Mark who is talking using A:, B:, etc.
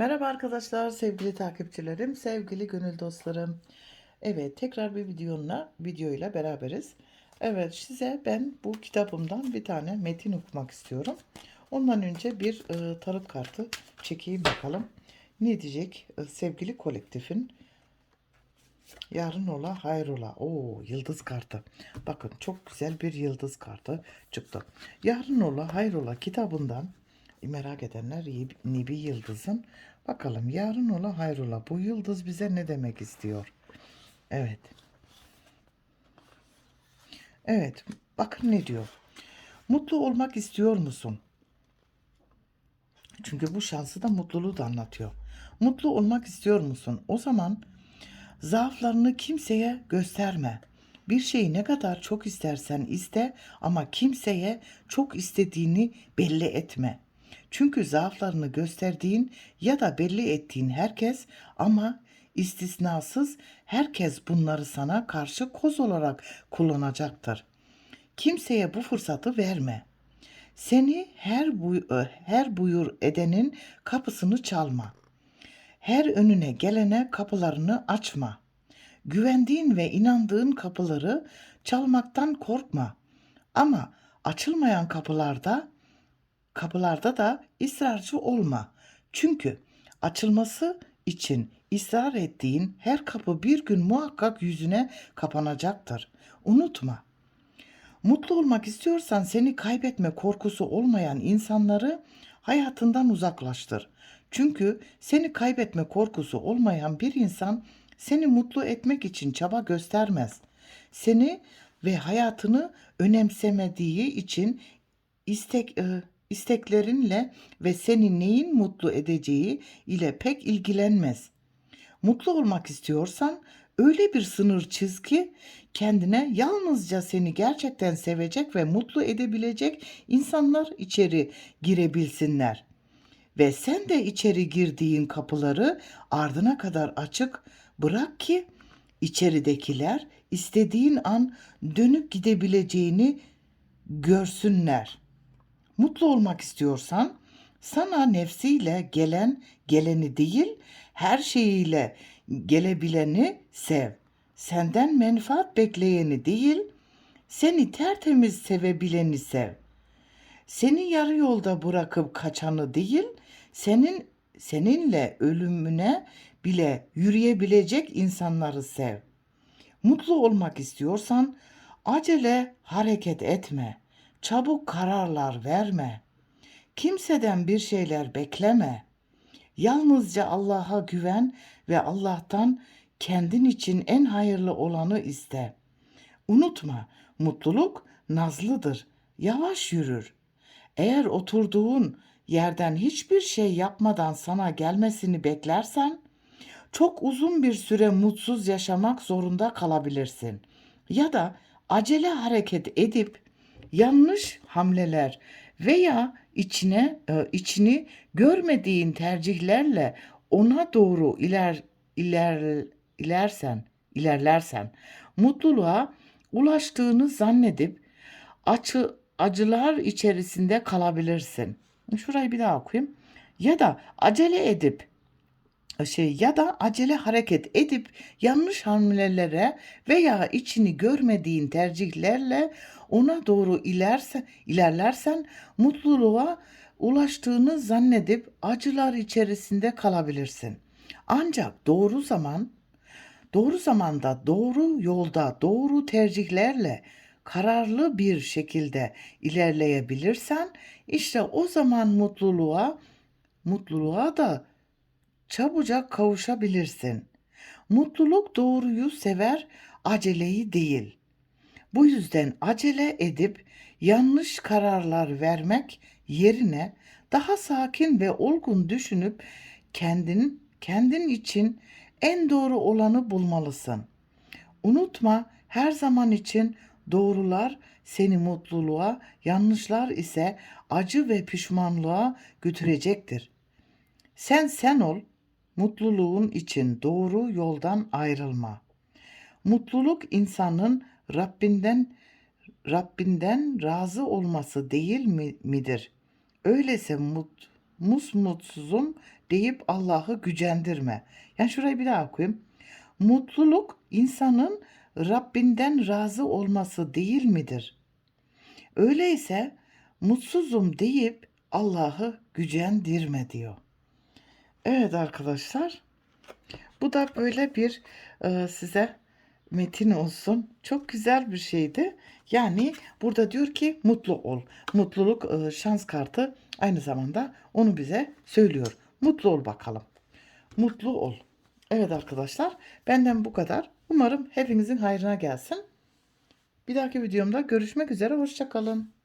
A: Merhaba arkadaşlar, sevgili takipçilerim, sevgili gönül dostlarım. Evet, tekrar bir videonla, videoyla beraberiz. Evet, size ben bu kitabımdan bir tane metin okumak istiyorum. Ondan önce bir e, tarot kartı çekeyim bakalım. Ne diyecek e, sevgili kolektifin? Yarın ola hayrola. Oo yıldız kartı. Bakın çok güzel bir yıldız kartı çıktı. Yarın ola hayrola kitabından merak edenler Nibi Yıldız'ın bakalım yarın ola hayrola bu yıldız bize ne demek istiyor? Evet. Evet bakın ne diyor. Mutlu olmak istiyor musun? Çünkü bu şansı da mutluluğu da anlatıyor. Mutlu olmak istiyor musun? O zaman Zaaflarını kimseye gösterme. Bir şeyi ne kadar çok istersen iste ama kimseye çok istediğini belli etme. Çünkü zaaflarını gösterdiğin ya da belli ettiğin herkes ama istisnasız herkes bunları sana karşı koz olarak kullanacaktır. Kimseye bu fırsatı verme. Seni her buy her buyur edenin kapısını çalma. Her önüne gelene kapılarını açma. Güvendiğin ve inandığın kapıları çalmaktan korkma. Ama açılmayan kapılarda kapılarda da ısrarcı olma. Çünkü açılması için ısrar ettiğin her kapı bir gün muhakkak yüzüne kapanacaktır. Unutma. Mutlu olmak istiyorsan seni kaybetme korkusu olmayan insanları hayatından uzaklaştır. Çünkü seni kaybetme korkusu olmayan bir insan seni mutlu etmek için çaba göstermez. Seni ve hayatını önemsemediği için istek e, isteklerinle ve seni neyin mutlu edeceği ile pek ilgilenmez. Mutlu olmak istiyorsan öyle bir sınır çiz ki kendine yalnızca seni gerçekten sevecek ve mutlu edebilecek insanlar içeri girebilsinler. Ve sen de içeri girdiğin kapıları ardına kadar açık bırak ki içeridekiler istediğin an dönüp gidebileceğini görsünler. Mutlu olmak istiyorsan sana nefsiyle gelen geleni değil, her şeyiyle gelebileni sev. Senden menfaat bekleyeni değil, seni tertemiz sevebileni sev. Seni yarı yolda bırakıp kaçanı değil, senin seninle ölümüne bile yürüyebilecek insanları sev. Mutlu olmak istiyorsan acele hareket etme. Çabuk kararlar verme. Kimseden bir şeyler bekleme. Yalnızca Allah'a güven ve Allah'tan kendin için en hayırlı olanı iste. Unutma, mutluluk nazlıdır, yavaş yürür. Eğer oturduğun yerden hiçbir şey yapmadan sana gelmesini beklersen, çok uzun bir süre mutsuz yaşamak zorunda kalabilirsin. Ya da acele hareket edip yanlış hamleler veya içine e, içini görmediğin tercihlerle ona doğru iler iler ilersen ilerlersen mutluluğa ulaştığını zannedip açı acılar içerisinde kalabilirsin. Şurayı bir daha okuyayım. Ya da acele edip şey ya da acele hareket edip yanlış hamlelere veya içini görmediğin tercihlerle ona doğru ilerse, ilerlersen mutluluğa ulaştığını zannedip acılar içerisinde kalabilirsin. Ancak doğru zaman, doğru zamanda, doğru yolda, doğru tercihlerle kararlı bir şekilde ilerleyebilirsen işte o zaman mutluluğa mutluluğa da çabucak kavuşabilirsin. Mutluluk doğruyu sever, aceleyi değil. Bu yüzden acele edip yanlış kararlar vermek yerine daha sakin ve olgun düşünüp kendin kendin için en doğru olanı bulmalısın. Unutma her zaman için doğrular seni mutluluğa, yanlışlar ise acı ve pişmanlığa götürecektir. Sen sen ol, mutluluğun için doğru yoldan ayrılma. Mutluluk insanın Rabbinden Rabbinden razı olması değil mi, midir? Öyleyse mut, musmutsuzum deyip Allah'ı gücendirme. Yani şurayı bir daha okuyayım. Mutluluk insanın Rabbinden razı olması değil midir? Öyleyse mutsuzum deyip Allah'ı gücendirme diyor. Evet arkadaşlar. Bu da böyle bir e, size metin olsun. Çok güzel bir şeydi. Yani burada diyor ki mutlu ol. Mutluluk e, şans kartı aynı zamanda onu bize söylüyor. Mutlu ol bakalım. Mutlu ol. Evet arkadaşlar benden bu kadar. Umarım hepinizin hayrına gelsin. Bir dahaki videomda görüşmek üzere. Hoşçakalın.